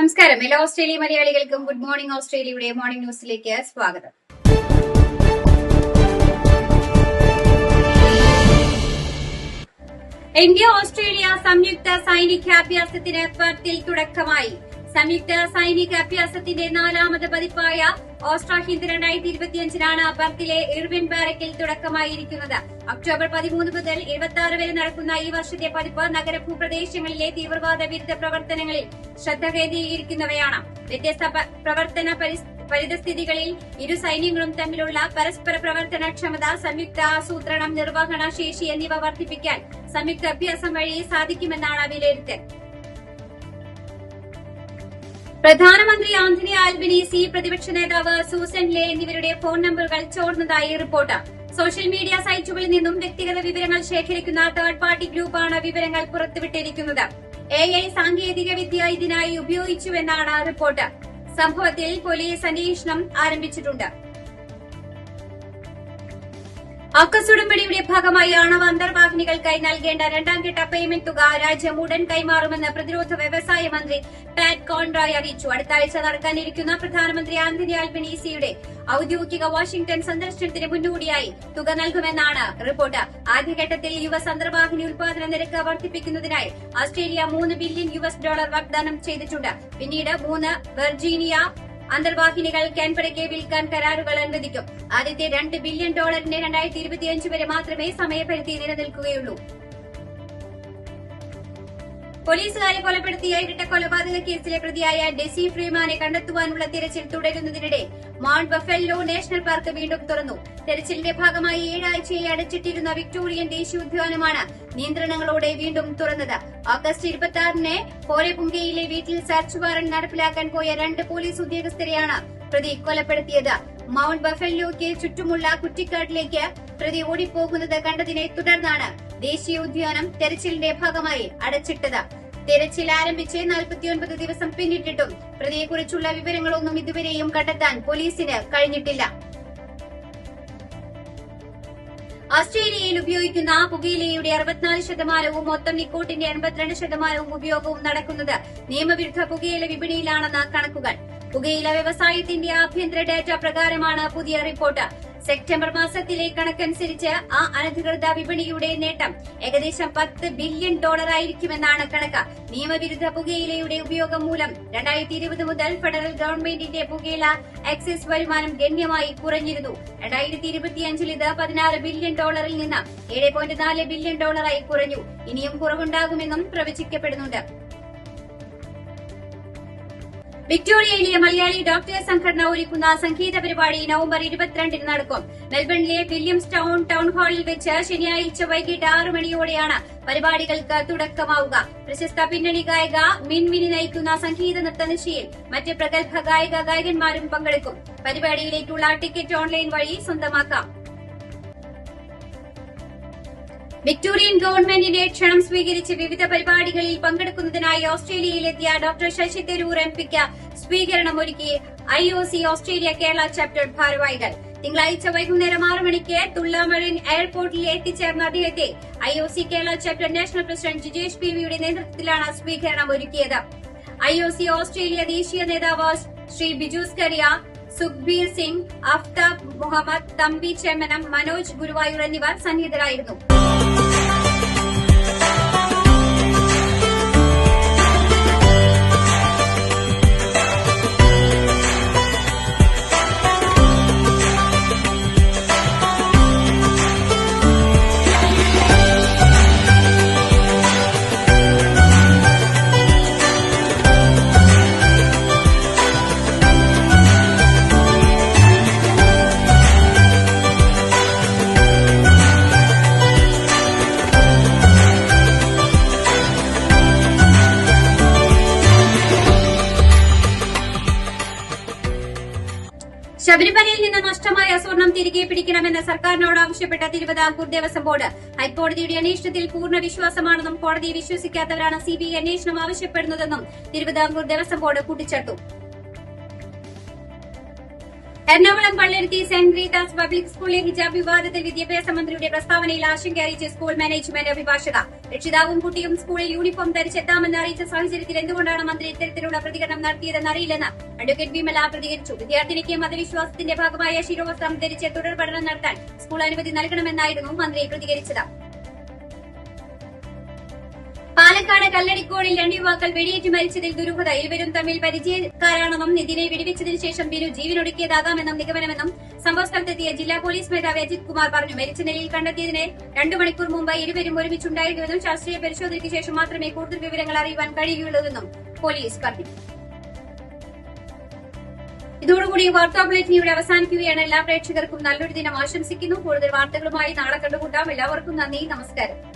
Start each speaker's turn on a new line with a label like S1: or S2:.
S1: നമസ്കാരം. എല്ലാ ഓസ്ട്രേലിയ മലയാളികൾക്കും ഗുഡ് മോർണിംഗ് ഓസ്ട്രേലിയയുടെ മോർണിംഗ് ന്യൂസിലേക്ക് സ്വാഗതം. ഇന്ത്യ ഓസ്ട്രേലിയ സംയുക്ത സൈനികാഭ്യാസത്തിന് പത്തിൽ തുടക്കമായി. സംയുക്ത സൈനിക അഭ്യാസത്തിന്റെ നാലാമത് പതിപ്പായ ഓസ്ട്രാഹിന്ദ് രണ്ടായിരത്തി ഇരുപത്തിയഞ്ചിനാണ് ബർത്തിലെ ഇർവിൻ ബാരക്കിൽ തുടക്കമായിരിക്കുന്നത്. ഒക്ടോബർ പതിമൂന്ന് മുതൽ ഇരുപത്തി ആറ് വരെ നടക്കുന്ന ഈ വർഷത്തെ പതിപ്പ് നഗര ഭൂപ്രദേശങ്ങളിലെ തീവ്രവാദ വിരുദ്ധ പ്രവർത്തനങ്ങളിൽ ശ്രദ്ധ കേന്ദ്രീകരിക്കുന്നവയാണ് വ്യത്യസ്ത പ്രവർത്തന പരിതസ്ഥിതികളിൽ ഇരു സൈന്യങ്ങളും തമ്മിലുള്ള പരസ്പര പ്രവർത്തനക്ഷമത സംയുക്ത ആസൂത്രണം നിർവഹണ ശേഷി എന്നിവ വർദ്ധിപ്പിക്കാൻ സംയുക്ത അഭ്യാസം വഴി സാധിക്കുമെന്നാണ് വിലയിരുത്തൽ. പ്രധാനമന്ത്രി ആന്റണി ആൽബനീസി പ്രതിപക്ഷ നേതാവ് സൂസൻ ലേ എന്നിവരുടെ ഫോൺ നമ്പറുകൾ ചോർന്നതായി റിപ്പോർട്ട്. സോഷ്യൽ മീഡിയ സൈറ്റുകളിൽ നിന്നും വ്യക്തിഗത വിവരങ്ങൾ ശേഖരിക്കുന്ന തേർഡ് പാർട്ടി ഗ്രൂപ്പാണ് വിവരങ്ങൾ പുറത്തുവിട്ടിരിക്കുന്നത്. എ ഐ സാങ്കേതിക വിദ്യ ഇതിനായി ഉപയോഗിച്ചുവെന്നാണ് റിപ്പോർട്ട്. സംഭവത്തിൽ പോലീസ് അന്വേഷണം ആരംഭിച്ചിട്ടുണ്ട്. അക്കസ് ഉടമ്പടിയുടെ ഭാഗമായി ആണവ അന്തർവാഹിനികൾക്കായി നൽകേണ്ട രണ്ടാം ഘട്ട പേയ്മെന്റ് തുക രാജ്യം ഉടൻ കൈമാറുമെന്ന് പ്രതിരോധ വ്യവസായ മന്ത്രി പാറ്റ് കോൺറായ് അറിയിച്ചു. അടുത്ത ആഴ്ച നടക്കാനിരിക്കുന്ന പ്രധാനമന്ത്രി ആന്റണി ആൽബനീസിയുടെ ഔദ്യോഗിക വാഷിംഗ്ടൺ സന്ദർശനത്തിന് മുന്നോടിയായി തുക നൽകുമെന്നാണ് റിപ്പോർട്ട്. ആദ്യഘട്ടത്തിൽ യു എസ് അന്തർവാഹിനി ഉൽപാദന നിരക്ക് വർദ്ധിപ്പിക്കുന്നതിനായി ഓസ്ട്രേലിയ മൂന്ന് ബില്യൺ യു ഡോളർ വാഗ്ദാനം ചെയ്തിട്ടുണ്ട്. പിന്നീട് മൂന്ന് വെർജീനിയ അന്തർവാഹിനികൾ കാൻബറയ്ക്ക് വിൽക്കാൻ കരാറുകൾ അനുവദിക്കും. ആദ്യത്തെ രണ്ട് ബില്യൺ ഡോളറിന് രണ്ടായിരത്തി ഇരുപത്തിയഞ്ച് വരെ മാത്രമേ സമയപരിധി നിലനിൽക്കുകയുള്ളൂ. പോലീസുകാരെ കൊലപ്പെടുത്തിയ ഇരട്ട കൊലപാതക കേസിലെ പ്രതിയായ ഡെസി ഫ്രീമാനെ കണ്ടെത്തുവാനുള്ള തിരച്ചിൽ തുടരുന്നതിനിടെ മൗണ്ട് ബഫെല്ലോ നാഷണൽ പാർക്ക് വീണ്ടും തുറന്നു. തെരച്ചിലിന്റെ ഭാഗമായി ഏഴാഴ്ചയായി അടച്ചിട്ടിരുന്ന വിക്ടോറിയൻ ദേശീയോദ്യാനമാണ് നിയന്ത്രണങ്ങളോടെ വീണ്ടും തുറന്നത്. ഓഗസ്റ്റ് ഇരുപത്തിയാറിന് കോരപുങ്കയിലെ വീട്ടിൽ സെർച്ച് വാറന്റ് നടപ്പിലാക്കാൻ പോയ രണ്ട് പോലീസ് ഉദ്യോഗസ്ഥരെയാണ് പ്രതി കൊലപ്പെടുത്തിയത്. മൗണ്ട് ബഫെല്ലോയ്ക്ക് ചുറ്റുമുള്ള കുറ്റിക്കാട്ടിലേക്ക് പ്രതി ഓടിപ്പോകുന്നത് കണ്ടതിനെ തുടർന്നാണ് ദേശീയോദ്യാനം തെരച്ചിലിന്റെ ഭാഗമായി അടച്ചിട്ടത്. തെരച്ചിൽ ആരംഭിച്ച് നാൽപ്പത്തിയൊൻപത് ദിവസം പിന്നിട്ടിട്ടും പ്രതിയെക്കുറിച്ചുള്ള വിവരങ്ങളൊന്നും ഇതുവരെയും കണ്ടെത്താൻ പോലീസിന് കഴിഞ്ഞിട്ടില്ല. ഓസ്ട്രേലിയയിൽ ഉപയോഗിക്കുന്ന പുകയിലയുടെ അറുപത്തിനാല് ശതമാനവും മൊത്തം നിക്കോട്ടിന്റെ എൺപത്തിരണ്ട് ശതമാനവും ഉപയോഗവും നടക്കുന്നത് നിയമവിരുദ്ധ പുകയില വിപണിയിലാണെന്ന് കണക്കുകൾ. പുകയില വ്യവസായത്തിന്റെ ആഭ്യന്തര ഡാറ്റ പ്രകാരമാണ് പുതിയ റിപ്പോർട്ട്. സെപ്റ്റംബർ മാസത്തിലെ കണക്കനുസരിച്ച് ആ അനധികൃത വിപണിയുടെ നേട്ടം ഏകദേശം പത്ത് ബില്യൺ ഡോളർ ആയിരിക്കുമെന്നാണ് കണക്ക്. നിയമവിരുദ്ധ പുകയിലയുടെ ഉപയോഗം മൂലം രണ്ടായിരത്തി ഇരുപത് മുതൽ ഫെഡറൽ ഗവൺമെന്റിന്റെ പുകയില എക്സൈസ് വരുമാനം ഗണ്യമായി കുറഞ്ഞിരുന്നു. രണ്ടായിരത്തി ഇരുപത്തിയഞ്ചിൽ ഇത് പതിനാറ് ബില്യൺ ഡോളറിൽ നിന്ന് ഏഴ് പോയിന്റ് നാല് ബില്യൺ ഡോളറായി കുറഞ്ഞു. ഇനിയും കുറവുണ്ടാകുമെന്നും പ്രവചിക്കപ്പെടുന്നുണ്ട്. വിക്ടോറിയയിലെ മലയാളി ഡോക്ടേഴ്സ് സംഘടന ഒരുക്കുന്ന സംഗീത പരിപാടി നവംബർ ഇരുപത്തിരണ്ടിന് നടക്കും. മെൽബണിലെ വില്യംസ് ടൗൺ ടൗൺ ഹാളിൽ വെച്ച് ശനിയാഴ്ച വൈകിട്ട് ആറ് മണിയോടെയാണ് പരിപാടികൾക്ക് തുടക്കമാവുക. പ്രശസ്ത പിന്നണി ഗായിക മിൻമിനി നയിക്കുന്ന സംഗീത നൃത്തനിശയിൽ മറ്റ് പ്രഗത്ഭ ഗായിക ഗായകന്മാരും പങ്കെടുക്കും. പരിപാടിയിലേക്കുള്ള ടിക്കറ്റ് ഓൺലൈൻ വഴി സ്വന്തമാക്കാം. വിക്ടോറിയൻ ഗവൺമെന്റിന്റെ ക്ഷണം സ്വീകരിച്ച് വിവിധ പരിപാടികളിൽ പങ്കെടുക്കുന്നതിനായി ഓസ്ട്രേലിയയിലെത്തിയ ഡോക്ടർ ശശി തരൂർ എം പിക്ക് സ്വീകരണം ഒരുക്കി I O C Australia Kerala chapter ഭാരവാഹികൾ. തിങ്കളാഴ്ച വൈകുന്നേരം ആറ് മണിക്ക് തുള്ളാമറിൻ എയർപോർട്ടിൽ എത്തിച്ചേർന്ന അദ്ദേഹത്തെ I O C Kerala chapter national president Jijesh P വിയുടെ നേതൃത്വത്തിലാണ് സ്വീകരണം ഒരുക്കിയത്. ഐ ഒ സി ഓസ്ട്രേലിയ ദേശീയ നേതാവ് ശ്രീ ബിജൂസ് കരിയ സുഖ്ബീർ സിംഗ് അഫ്താബ് മുഹമ്മദ് തമ്പി ചെമ്മനം മനോജ് ഗുരുവായൂർ എന്നിവർ സന്നിഹിതരായിരുന്നു. ശബരിമലയിൽ നിന്ന് നഷ്ടമായ സ്വർണം തിരികെ പിടിക്കണമെന്ന് സർക്കാരിനോട് ആവശ്യപ്പെട്ട തിരുവിതാംകൂർ ദേവസ്വം ബോർഡ്. ഹൈക്കോടതിയുടെ അന്വേഷണത്തിൽ പൂർണ വിശ്വാസമാണെന്നും കോടതിയെ വിശ്വസിക്കാത്തവരാണ് സിബിഐ അന്വേഷണം ആവശ്യപ്പെടുന്നതെന്നും തിരുവിതാംകൂർ ദേവസ്വം ബോർഡ് കൂട്ടിച്ചേർത്തു. Ernakulam Palluruthy Saint Rita's public സ്കൂളിലെ ഹിജാബ് വിവാദത്തിൽ വിദ്യാഭ്യാസ മന്ത്രിയുടെ പ്രസ്താവനയിൽ ആശങ്ക അറിയിച്ച് സ്കൂൾ മാനേജ്മെന്റ് അഭിഭാഷക. രക്ഷിതാവും കുട്ടിയും സ്കൂളിൽ യൂണിഫോം ധരിച്ചെത്താമെന്ന് അറിയിച്ച സാഹചര്യത്തിൽ എന്തുകൊണ്ടാണ് മന്ത്രി ഇത്തരത്തിലുള്ള പ്രതികരണം നടത്തിയതെന്ന് അറിയില്ലെന്ന് അഡ്വക്കേറ്റ് വിമല പ്രതികരിച്ചു. വിദ്യാർത്ഥിനിക്ക് മതവിശ്വാസത്തിന്റെ ഭാഗമായ ശിരോവസ്ത്രം ധരിച്ച് തുടർ പഠനം നടത്താൻ സ്കൂൾ അനുമതി നൽകണമെന്നായിരുന്നു മന്ത്രി പ്രതികരിച്ചത്. പാലക്കാട് കല്ലടിക്കോടിൽ രണ്ട് യുവാക്കൾ വെടിയേറ്റ് മരിച്ചതിൽ ദുരൂഹത. ഇരുവരും തമ്മിൽ പരിചയക്കാരാണെന്നും നിതിനെ വെടിവെച്ചതിനു ശേഷം ബിനു ജീവനൊടുക്കിയതാകാമെന്നും നിഗമനമെന്നും സംഭവസ്ഥലത്തെത്തിയ ജില്ലാ പോലീസ് മേധാവി അജിത് കുമാർ പറഞ്ഞു. മരിച്ച നിലയിൽ കണ്ടെത്തിയതിനെ രണ്ടു മണിക്കൂർ മുമ്പ് ഇരുവരും ഒരുമിച്ചുണ്ടായിരുന്നുവെന്നും ശാസ്ത്രീയ പരിശോധനയ്ക്ക് ശേഷം മാത്രമേ കൂടുതൽ വിവരങ്ങൾ അറിയുവാൻ കഴിയുകയുള്ളൂവെന്നും പോലീസ് പറഞ്ഞു. ഇതോടുകൂടി വാർത്താ ബുള്ളറ്റിൻ ഇവിടെ അവസാനിക്കുകയാണ്. എല്ലാ പ്രേക്ഷകർക്കും നല്ലൊരു ദിനം ആശംസിക്കുന്നു. കൂടുതൽ വാർത്തകളുമായി നാളെ കണ്ടുകൂട്ടാം എല്ലാവർക്കും നന്ദി. നമസ്കാരം.